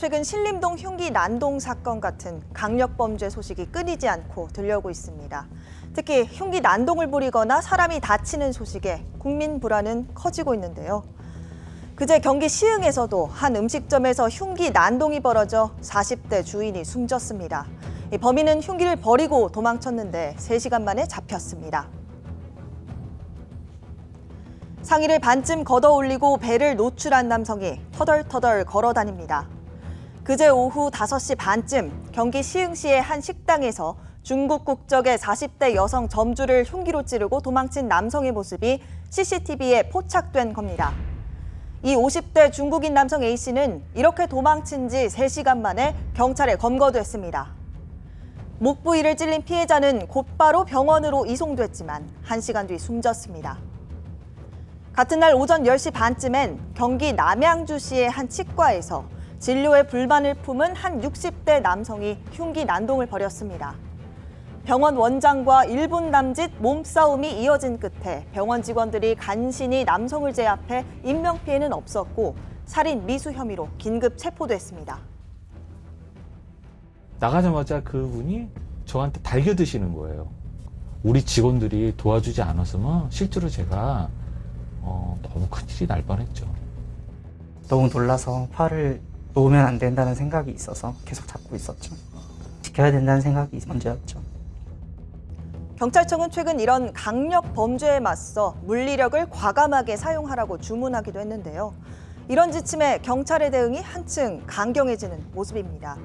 최근 신림동 흉기 난동 사건 같은 강력 범죄 소식이 끊이지 않고 들려오고 있습니다. 특히 흉기 난동을 부리거나 사람이 다치는 소식에 국민 불안은 커지고 있는데요. 그제 경기 시흥에서도 한 음식점에서 흉기 난동이 벌어져 40대 주인이 숨졌습니다. 이 범인은 흉기를 버리고 도망쳤는데 3시간 만에 잡혔습니다. 상의를 반쯤 걷어 올리고 배를 노출한 남성이 터덜터덜 걸어 다닙니다. 그제 오후 5시 반쯤 경기 시흥시의 한 식당에서 중국 국적의 40대 여성 점주를 흉기로 찌르고 도망친 남성의 모습이 CCTV에 포착된 겁니다. 이 50대 중국인 남성 A씨는 이렇게 도망친 지 3시간 만에 경찰에 검거됐습니다. 목 부위를 찔린 피해자는 곧바로 병원으로 이송됐지만 1시간 뒤 숨졌습니다. 같은 날 오전 10시 반쯤엔 경기 남양주시의 한 치과에서 진료에 불만을 품은 한 60대 남성이 흉기 난동을 벌였습니다. 병원 원장과 1분 남짓 몸싸움이 이어진 끝에 병원 직원들이 간신히 남성을 제압해 인명피해는 없었고 살인 미수 혐의로 긴급 체포됐습니다. 나가자마자 그분이 저한테 달겨드시는 거예요. 우리 직원들이 도와주지 않았으면 실제로 제가 어, 너무 큰일이 날 뻔했죠. 너무 놀라서 팔을 놓으면 안 된다는 생각이 있어서 계속 잡고 있었죠. 지켜야 된다는 생각이 먼저였죠. 경찰청은 최근 이런 강력 범죄에 맞서 물리력을 과감하게 사용하라고 주문하기도 했는데요. 이런 지침에 경찰의 대응이 한층 강경해지는 모습입니다.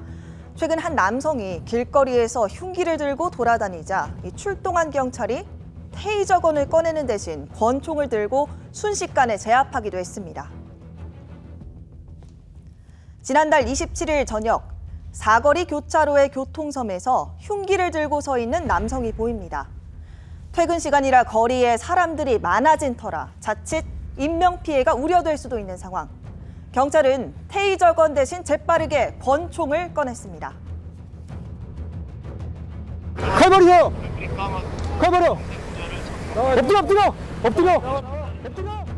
최근 한 남성이 길거리에서 흉기를 들고 돌아다니자 이 출동한 경찰이 테이저건을 꺼내는 대신 권총을 들고 순식간에 제압하기도 했습니다. 지난달 27일 저녁 사거리 교차로의 교통섬에서 흉기를 들고 서 있는 남성이 보입니다. 퇴근 시간이라 거리에 사람들이 많아진 터라 자칫 인명피해가 우려될 수도 있는 상황. 경찰은 테이저건 대신 재빠르게 권총을 꺼냈습니다. 칼버리세요! 칼버려! 엎드려, 엎드려! 엎드려!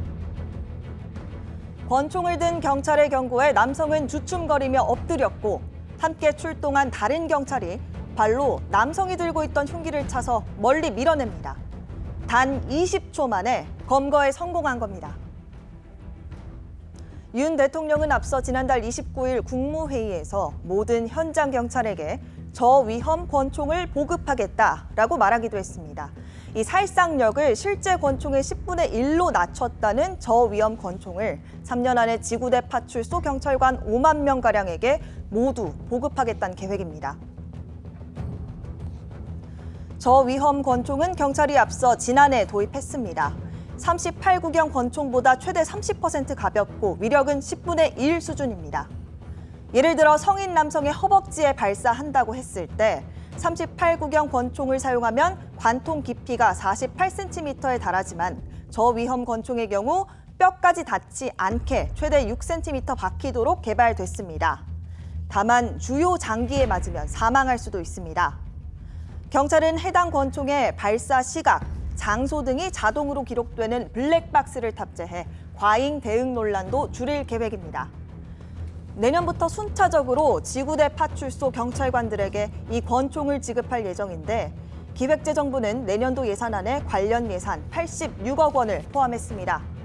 권총을 든 경찰의 경고에 남성은 주춤거리며 엎드렸고 함께 출동한 다른 경찰이 발로 남성이 들고 있던 흉기를 차서 멀리 밀어냅니다. 단 20초 만에 검거에 성공한 겁니다. 윤 대통령은 앞서 지난달 29일 국무회의에서 모든 현장 경찰에게 저위험 권총을 보급하겠다라고 말하기도 했습니다. 이 살상력을 실제 권총의 10분의 1로 낮췄다는 저위험 권총을 3년 안에 지구대 파출소 경찰관 5만 명가량에게 모두 보급하겠다는 계획입니다. 저위험 권총은 경찰이 앞서 지난해 도입했습니다. 38구경 권총보다 최대 30% 가볍고 위력은 10분의 1 수준입니다. 예를 들어 성인 남성의 허벅지에 발사한다고 했을 때 38구경 권총을 사용하면 관통 깊이가 48cm에 달하지만 저위험 권총의 경우 뼈까지 닿지 않게 최대 6cm 박히도록 개발됐습니다. 다만 주요 장기에 맞으면 사망할 수도 있습니다. 경찰은 해당 권총의 발사 시각, 장소 등이 자동으로 기록되는 블랙박스를 탑재해 과잉 대응 논란도 줄일 계획입니다. 내년부터 순차적으로 지구대 파출소 경찰관들에게 이 권총을 지급할 예정인데 기획재정부는 내년도 예산안에 관련 예산 86억 원을 포함했습니다.